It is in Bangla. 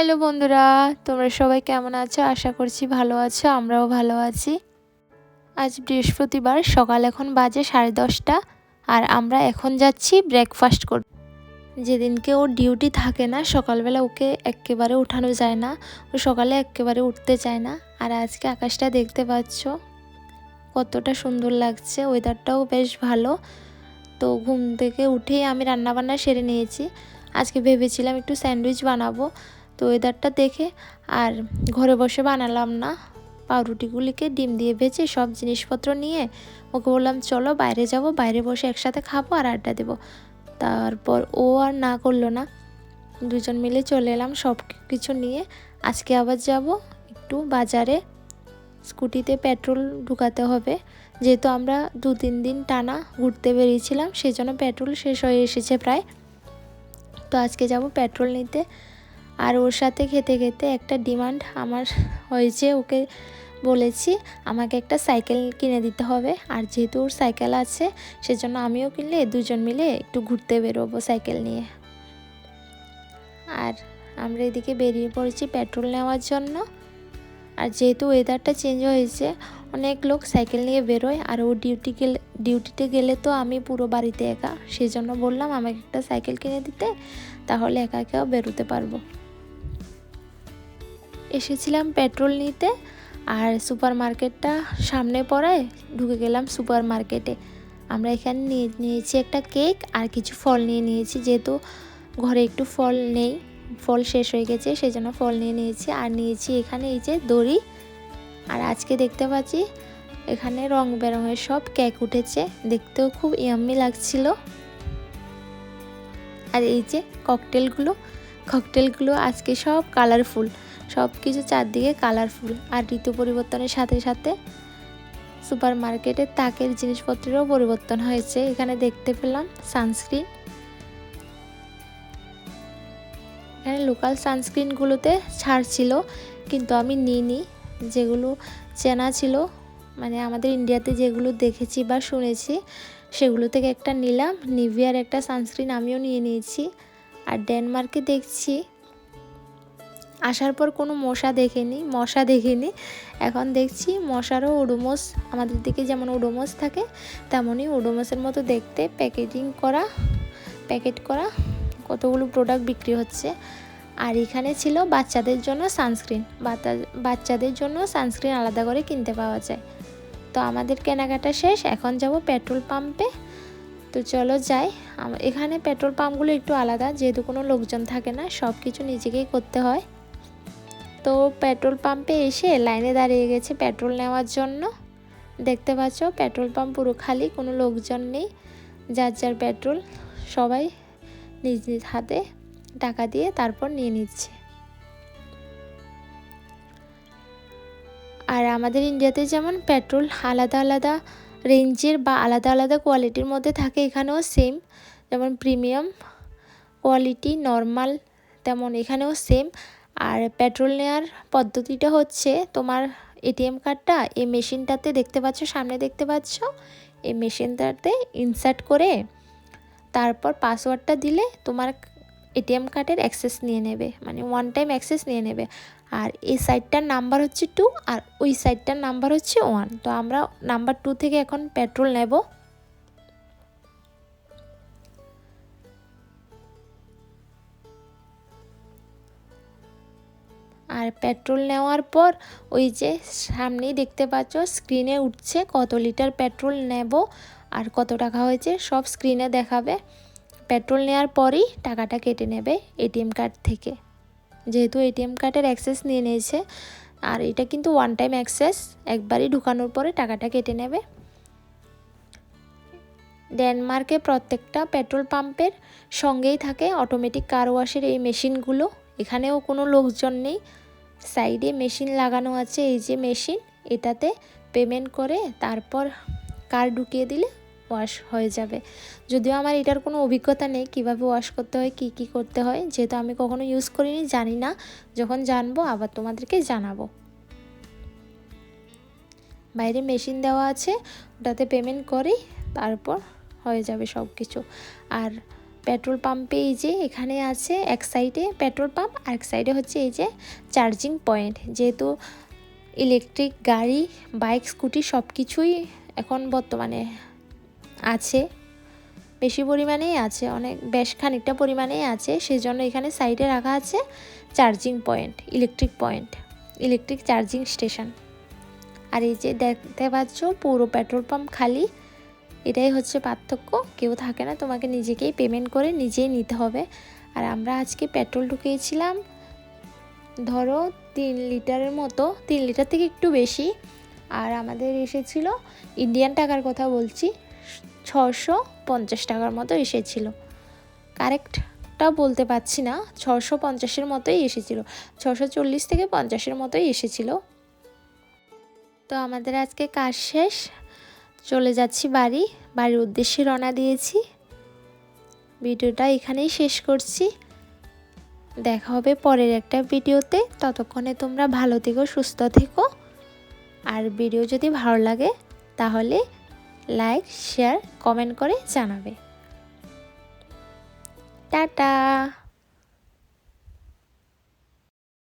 হ্যালো বন্ধুরা, তোমরা সবাই কেমন আছো? আশা করছি ভালো আছো, আমরাও ভালো আছি। আজ বৃহস্পতিবার, সকাল এখন বাজে সাড়ে দশটা, আর আমরা এখন যাচ্ছি ব্রেকফাস্ট কর যেদিনকে ওর ডিউটি থাকে না, সকালবেলা ওকে একেবারে উঠানো যায় না, ও সকালে একেবারে উঠতে চায় না। আর আজকে আকাশটা দেখতে পাচ্ছ, কতটা সুন্দর লাগছে ওয়েদারটাও বেশ ভালো। তো ঘুম থেকে উঠেই আমি রান্নাবান্না সেরে নিয়েছি। আজকে ভেবেছিলাম একটু স্যান্ডউইচ বানাবো তো ওয়েদারটা দেখে আর ঘরে বসে বানালাম না। পাউরুটিগুলিকে ডিম দিয়ে ভেজে সব জিনিসপত্র নিয়ে ওকে বললাম, চলো বাইরে যাব, বাইরে বসে একসাথে খাব আর আড্ডা দেবো। তারপর ও আর না করল না। দুজন মিলে চলে এলাম সব কিছু নিয়ে। আজকে আবার যাব, একটু বাজারে। স্কুটিতে পেট্রোল ঢুকাতে হবে। যেহেতু আমরা দু তিন দিন টানা ঘুরতে বেরিয়েছিলাম সেই জন্য পেট্রোল শেষ হয়ে এসেছে প্রায়। তো আজকে যাব পেট্রোল নিতে। আর ওর সাথে খেতে খেতে একটা ডিমান্ড আমার হয়েছে, ওকে বলেছি, আমাকে একটা সাইকেল কিনে দিতে হবে। আর যেহেতু ওর সাইকেল আছে, সেজন্য আমিও কিনলে দুজন মিলে একটু ঘুরতে বেরোবো সাইকেল নিয়ে। আর আমরা এদিকে বেরিয়ে পড়েছি পেট্রোল নেওয়ার জন্য। আর যেহেতু ওয়েদারটা চেঞ্জ হয়েছে, অনেক লোক সাইকেল নিয়ে বেরোয়, আর ও ডিউটি গেলে ডিউটিতে গেলে তো আমি পুরো বাড়িতে একা। সেই জন্য বললাম, আমাকে একটা সাইকেল কিনে দিতে, তাহলে একা একাও বেরোতে পারব। এসেছিলাম পেট্রোল নিতে আর সুপার মার্কেটটা সামনে পড়ায় ঢুকে গেলাম সুপার মার্কেটে আমরা এখানে নিয়ে, নিয়েছি একটা কেক আর কিছু ফল নিয়ে নিয়েছি, যেহেতু ঘরে একটু ফল নেই, ফল শেষ হয়ে গেছে সেই জন্য ফল নিয়ে নিয়েছি। আর নিয়েছি এখানে এই যে দড়ি। আর আজকে দেখতে পাচ্ছি এখানে রং বেরঙের সব কেক উঠেছে, দেখতেও খুব ইয়াম্মি লাগছিল। আর এই যে ককটেলগুলো ককটেলগুলো আজকে সব কালারফুল সব কিছু চারদিকে কালারফুল আর ঋতু পরিবর্তনের সাথে সাথে সুপার মার্কেটের তাকের জিনিসপত্রেরও পরিবর্তন হয়েছে। এখানে দেখতে পেলাম সানস্ক্রিন এখানে লোকাল সানস্ক্রিনগুলোতে ছাড় ছিল, কিন্তু আমি নিইনি। যেগুলো চেনা ছিল মানে আমাদের ইন্ডিয়াতে যেগুলো দেখেছি বা শুনেছি, সেগুলো থেকে একটা নিলাম। নিভিয়ার একটা সানস্ক্রিন আমিও নিয়ে নিয়েছি। আর ডেনমার্কে দেখছি আসার পর কোনো মশা দেখেনি, মশা দেখিনি। এখন দেখছি মশারও ওডোমোস আমাদের দিকে যেমন ওডোমোস থাকে, তেমনই ওডোমোসের মতো দেখতে। প্যাকেজিং করা, প্যাকেট করা, কতগুলো প্রোডাক্ট বিক্রি হচ্ছে। আর এখানে ছিল বাচ্চাদের জন্য সানস্ক্রিন বাচ্চাদের জন্য সানস্ক্রিন আলাদা করে কিনতে পাওয়া যায়। তো আমাদের কেনাকাটা শেষ, এখন যাব পেট্রোল পাম্পে তো চলো যাই এখানে পেট্রোল পাম্পগুলো একটু আলাদা, যেহেতু কোনো লোকজন থাকে না সব কিছু নিজেকেই করতে হয়। তো পেট্রোল পাম্পে এসে লাইনে দাঁড়িয়ে গেছে পেট্রোল নেওয়ার জন্য। দেখতে পাচ্ছ, পেট্রোল পাম্প পুরো খালি, কোনো লোকজন নেই, যার যার পেট্রোল। সবাই নিজ নিজ হাতে টাকা দিয়ে তারপর নিয়ে নিচ্ছে। আর আমাদের ইন্ডিয়াতে যেমন পেট্রোল আলাদা আলাদা রেঞ্জের বা আলাদা আলাদা কোয়ালিটির মধ্যে থাকে, এখানেও সেম। যেমন প্রিমিয়াম কোয়ালিটি, নর্মাল, তেমন এখানেও সেম। আর পেট্রোল নেওয়ার পদ্ধতিটা হচ্ছে তোমার এটিএম কার্ডটা এই মেশিনটাতে দেখতে পাচ্ছ, সামনে দেখতে পাচ্ছ, এই মেশিনটাতে ইনসার্ট করে তারপর পাসওয়ার্ডটা দিলে তোমার এটিএম কার্ডের অ্যাক্সেস নিয়ে নেবে মানে ওয়ান টাইম অ্যাক্সেস নিয়ে নেবে। আর এই সাইডটার নাম্বার হচ্ছে টু আর ওই সাইডটার নাম্বার হচ্ছে ওয়ান তো আমরা নাম্বার টু থেকে এখন পেট্রোল নেব। আর পেট্রোল নেওয়ার পর ওই যে সামনেই দেখতে পাচ্ছ স্ক্রিনে উঠছে কত লিটার পেট্রোল নেব আর কত টাকা হয়েছে সব স্ক্রিনে দেখাবে। পেট্রোল নেওয়ার পরই টাকাটা কেটে নেবে এটিএম কার্ড থেকে। যেহেতু এটিএম কার্ডের অ্যাক্সেস নিয়ে নিয়েছে আর এটা কিন্তু ওয়ান টাইম অ্যাক্সেস, একবারই ঢুকানোর পরে টাকাটা কেটে নেবে। ডেনমার্কে প্রত্যেকটা পেট্রোল পাম্পের সঙ্গেই থাকে অটোমেটিক কার ওয়াশের এই মেশিনগুলো এখানেও কোনো লোকজন নেই। সাইডে মেশিন লাগানো আছে, এই যে মেশিন, এটাতে পেমেন্ট করে তারপর কার ঢুকিয়ে দিলে ওয়াশ হয়ে যাবে। যদিও আমার এটার কোনো অভিজ্ঞতা নেই, কীভাবে ওয়াশ করতে হয়, কি কি করতে হয়, যেহেতু আমি কখনো ইউজ করিনি, জানি না। যখন জানব, আবার তোমাদেরকে জানাব। বাইরে মেশিন দেওয়া আছে, ওটাতে পেমেন্ট করি তারপর হয়ে যাবে সব কিছু আর পেট্রোল পাম্পে এই যে এখানে আছে এক সাইডে পেট্রোল পাম্প, আর এক সাইডে হচ্ছে এই যে চার্জিং পয়েন্ট। যেহেতু ইলেকট্রিক গাড়ি, বাইক, স্কুটি সব কিছুই এখন বর্তমানে আছে। বেশি পরিমাণেই আছে, অনেক, বেশ খানিকটা পরিমাণেই আছে। সেজন্য এখানে সাইডে রাখা আছে charging point, electric point, electric charging station. আর এই যে দেখতে পাচ্ছ পুরো পেট্রোল পাম্প খালি। এটাই হচ্ছে পার্থক্য। কেউ থাকে না, তোমাকে নিজেকেই পেমেন্ট করে নিজেই নিতে হবে। আর আমরা আজকে পেট্রোল ঢুকিয়েছিলাম, ধরো তিন লিটারের মতো, তিন লিটার থেকে একটু বেশি। আর আমাদের এসেছিল ইন্ডিয়ান টাকার কথা বলছি, ছশো পঞ্চাশ টাকার মতো এসেছিল। কারেক্টটা বলতে পারছি না, ছশো পঞ্চাশের মতোই এসেছিল। ছশো চল্লিশ থেকে পঞ্চাশের মতোই এসেছিল। তো আমাদের আজকে কাজ শেষ। চলে যাচ্ছি বাড়ি। বাড়ির উদ্দেশ্যে রওনা দিয়েছি। ভিডিওটা এখানেই শেষ করছি। দেখা হবে পরের একটা ভিডিওতে। ততক্ষণে তোমরা ভালো থেকো, সুস্থ থেকো। আর ভিডিও যদি ভালো লাগে, তাহলে লাইক, শেয়ার, কমেন্ট করে জানাবে। টাটা!